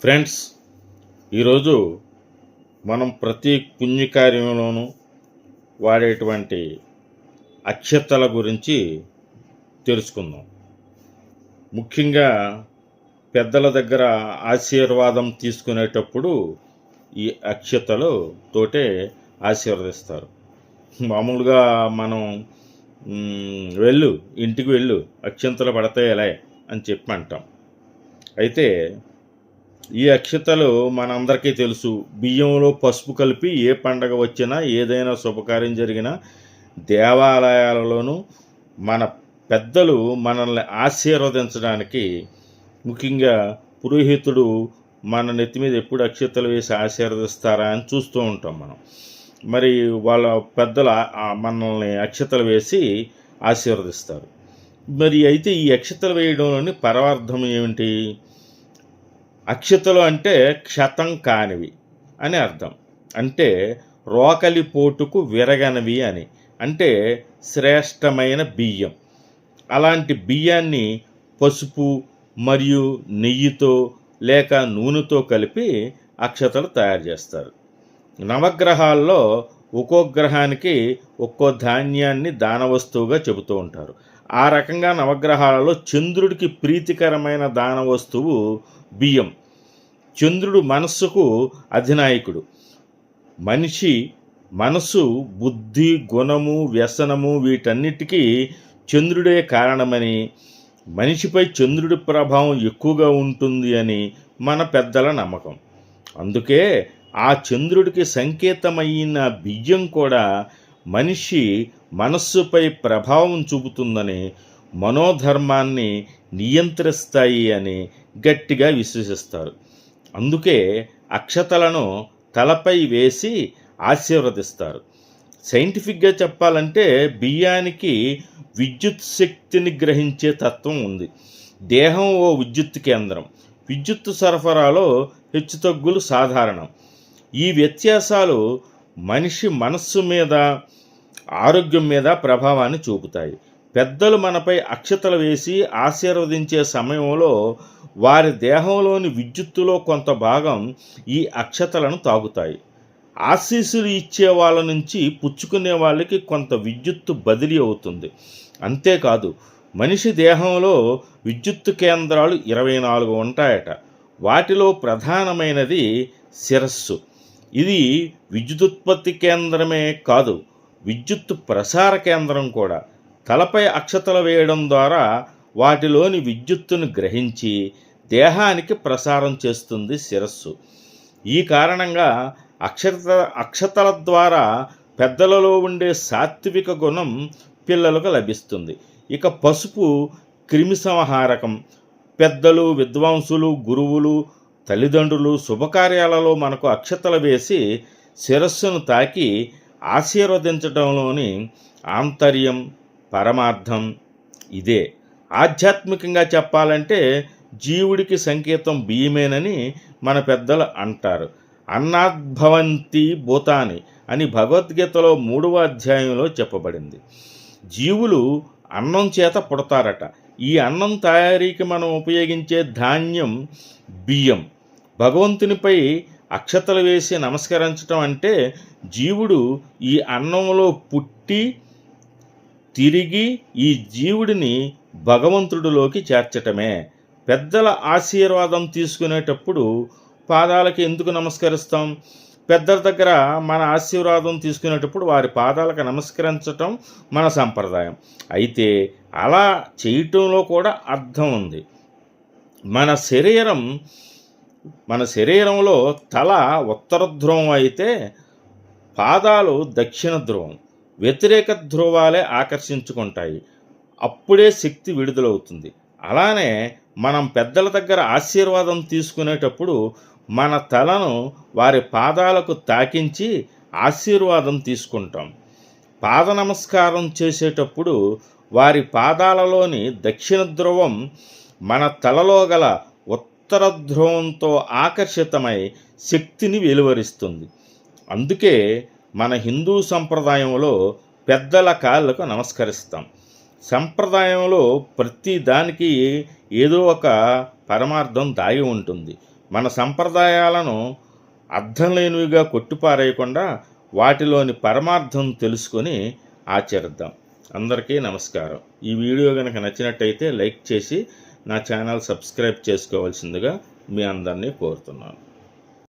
Friends ఈరోజు మనం ప్రతి పుణ్యకార్యంలోనూ వాడేటువంటి అక్షతల గురించి తెలుసుకుందాం. ముఖ్యంగా పెద్దల దగ్గర ఆశీర్వాదం తీసుకునేటప్పుడు ఈ అక్షతలు తోటే ఆశీర్వదిస్తారు. మామూలుగా మనం వెళ్ళు ఇంటికి వెళ్ళు అక్షంతలు పడతాయి ఎలా అని చెప్పి అంటాం. అయితే ఈ అక్షతలు మనందరికీ తెలుసు. బియ్యంలో పసుపు కలిపి ఏ పండగ వచ్చినా ఏదైనా శుభకార్యం జరిగినా దేవాలయాలలోనూ మన పెద్దలు మనల్ని ఆశీర్వదించడానికి ముఖ్యంగా పురోహితుడు మన నెత్తి మీద ఎప్పుడు అక్షతలు వేసి ఆశీర్వదిస్తారా అని చూస్తూ ఉంటాం మనం. మరి వాళ్ళ పెద్దలు మనల్ని అక్షతలు వేసి ఆశీర్వదిస్తారు. మరి అయితే ఈ అక్షతలు వేయడంలోని పరమార్థం ఏమిటి? అక్షతలు అంటే క్షతం కానివి అని అర్థం. అంటే రోకలి పోటుకు విరగనవి అని. అంటే శ్రేష్టమైన బియ్యం. అలాంటి బియ్యాన్ని పసుపు మరియు నెయ్యితో లేక నూనెతో కలిపి అక్షతలు తయారు చేస్తారు. నవగ్రహాల్లో ఒక్కో గ్రహానికి ఒక్కో ధాన్యాన్ని దాన వస్తువుగా చెబుతూ ఉంటారు. ఆ రకంగా నవగ్రహాలలో చంద్రుడికి ప్రీతికరమైన దాన వస్తువు బియ్యం. చంద్రుడు మనస్సుకు అధినాయకుడు. మనిషి మనసు బుద్ధి గుణము వ్యసనము వీటన్నిటికీ చంద్రుడే కారణమని మనిషిపై చంద్రుడి ప్రభావం ఎక్కువగా ఉంటుంది అని మన పెద్దల నమ్మకం. అందుకే ఆ చంద్రుడికి సంకేతమైన బియ్యం కూడా మనిషి మనస్సుపై ప్రభావం చూపుతుందని మనోధర్మాన్ని నియంత్రిస్తాయి అని గట్టిగా విశ్వసిస్తారు. అందుకే అక్షతలను తలపై వేసి ఆశీర్వదిస్తారు. సైంటిఫిక్గా చెప్పాలంటే బియ్యానికి విద్యుత్ శక్తిని గ్రహించే తత్వం ఉంది. దేహం ఓ విద్యుత్ కేంద్రం. విద్యుత్ సరఫరాలో హెచ్చుతగ్గులు సాధారణం. ఈ వ్యత్యాసాలు మనిషి మనస్సు మీద ఆరోగ్యం మీద ప్రభావాన్ని చూపుతాయి. పెద్దలు మనపై అక్షతలు వేసి ఆశీర్వదించే సమయంలో వారి దేహంలోని విద్యుత్తులో కొంత భాగం ఈ అక్షతలను తాగుతాయి. ఆశీస్సులు ఇచ్చే వాళ్ళ నుంచి పుచ్చుకునే వాళ్ళకి కొంత విద్యుత్తు బదిలీ అవుతుంది. అంతేకాదు మనిషి దేహంలో విద్యుత్తు కేంద్రాలు ఇరవై నాలుగు ఉంటాయట. వాటిలో ప్రధానమైనది శిరస్సు. ఇది విద్యుదుత్పత్తి కేంద్రమే కాదు విద్యుత్ ప్రసార కేంద్రం కూడా తలపై అక్షతలు వేయడం ద్వారా వాటిలోని విద్యుత్తును గ్రహించి దేహానికి ప్రసారం చేస్తుంది శిరస్సు. ఈ కారణంగా అక్షత అక్షతల ద్వారా పెద్దలలో ఉండే సాత్విక గుణం పిల్లలకు లభిస్తుంది. ఇక పసుపు క్రిమి సంహారకం. పెద్దలు విద్వాంసులు గురువులు తల్లిదండ్రులు శుభకార్యాలలో మనకు అక్షతలు వేసి శిరస్సును తాకి ఆశీర్వదించడంలోని ఆంతర్యం పరమార్థం ఇదే. ఆధ్యాత్మికంగా చెప్పాలంటే జీవుడికి సంకేతం బియ్యమేనని మన పెద్దలు అంటారు. అన్నాద్భవంతి భూతాని అని భగవద్గీతలో మూడవ అధ్యాయంలో చెప్పబడింది. జీవులు అన్నం చేత పుడతారట. ఈ అన్నం తయారీకి మనం ఉపయోగించే ధాన్యం బియ్యం. భగవంతునిపై అక్షతలు వేసి నమస్కరించటం అంటే జీవుడు ఈ అన్నంలో పుట్టి తిరిగి ఈ జీవుడిని భగవంతుడిలోకి చేర్చటమే. పెద్దల ఆశీర్వాదం తీసుకునేటప్పుడు పాదాలకి ఎందుకు నమస్కరిస్తాం? పెద్దల దగ్గర మన ఆశీర్వాదం తీసుకునేటప్పుడు వారి పాదాలకు నమస్కరించటం మన సంప్రదాయం. అయితే అలా చేయటంలో కూడా అర్థం ఉంది. మన శరీరం మన శరీరంలో తల ఉత్తర ధ్రువం అయితే పాదాలు దక్షిణ ధ్రువం వ్యతిరేక ధ్రువాలే ఆకర్షించుకుంటాయి. అప్పుడే శక్తి విడుదలవుతుంది. అలానే మనం పెద్దల దగ్గర ఆశీర్వాదం తీసుకునేటప్పుడు మన తలను వారి పాదాలకు తాకించి ఆశీర్వాదం తీసుకుంటాం. పాద నమస్కారం చేసేటప్పుడు వారి పాదాలలోని దక్షిణ ధ్రువం మన తలలో గల ఉత్తర ధ్రువంతో ఆకర్షితమై శక్తిని వెలువరిస్తుంది. అందుకే మన హిందూ సంప్రదాయంలో పెద్దల కాళ్ళకు నమస్కరిస్తాం. సంప్రదాయంలో ప్రతి దానికి ఏదో ఒక పరమార్థం దాగి ఉంటుంది. మన సంప్రదాయాలను అర్థం లేనివిగా కొట్టిపారేయకుండా వాటిలోని పరమార్థం తెలుసుకొని ఆచరిద్దాం. అందరికీ నమస్కారం. ఈ వీడియో కనుక నచ్చినట్టయితే లైక్ చేసి నా ఛానల్ సబ్స్క్రైబ్ చేసుకోవాల్సిందిగా మీ అందరినీ కోరుతున్నాను.